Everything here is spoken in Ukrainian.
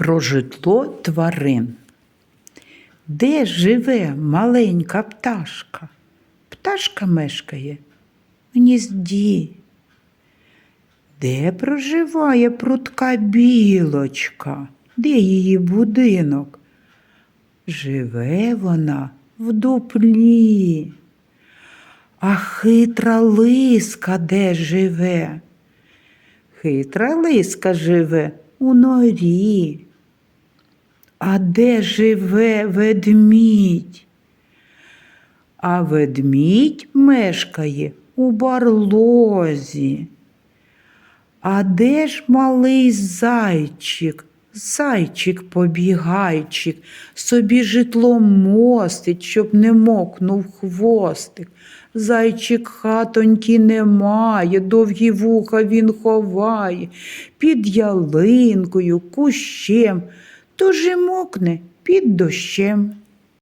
Про житло тварин. Де живе маленька пташка? Пташка мешкає в гнізді. Де проживає прутка білочка? Де її будинок? Живе вона в дуплі. А хитра лиска де живе? Хитра лиска живе у норі. А де живе ведмідь? А ведмідь мешкає у барлозі. А де ж малий зайчик? Зайчик побігайчик, собі житло мостить, щоб не мокнув хвостик. Зайчик хатоньки немає, довгі вуха він ховає, під ялинкою, кущем, тож і мокне під дощем.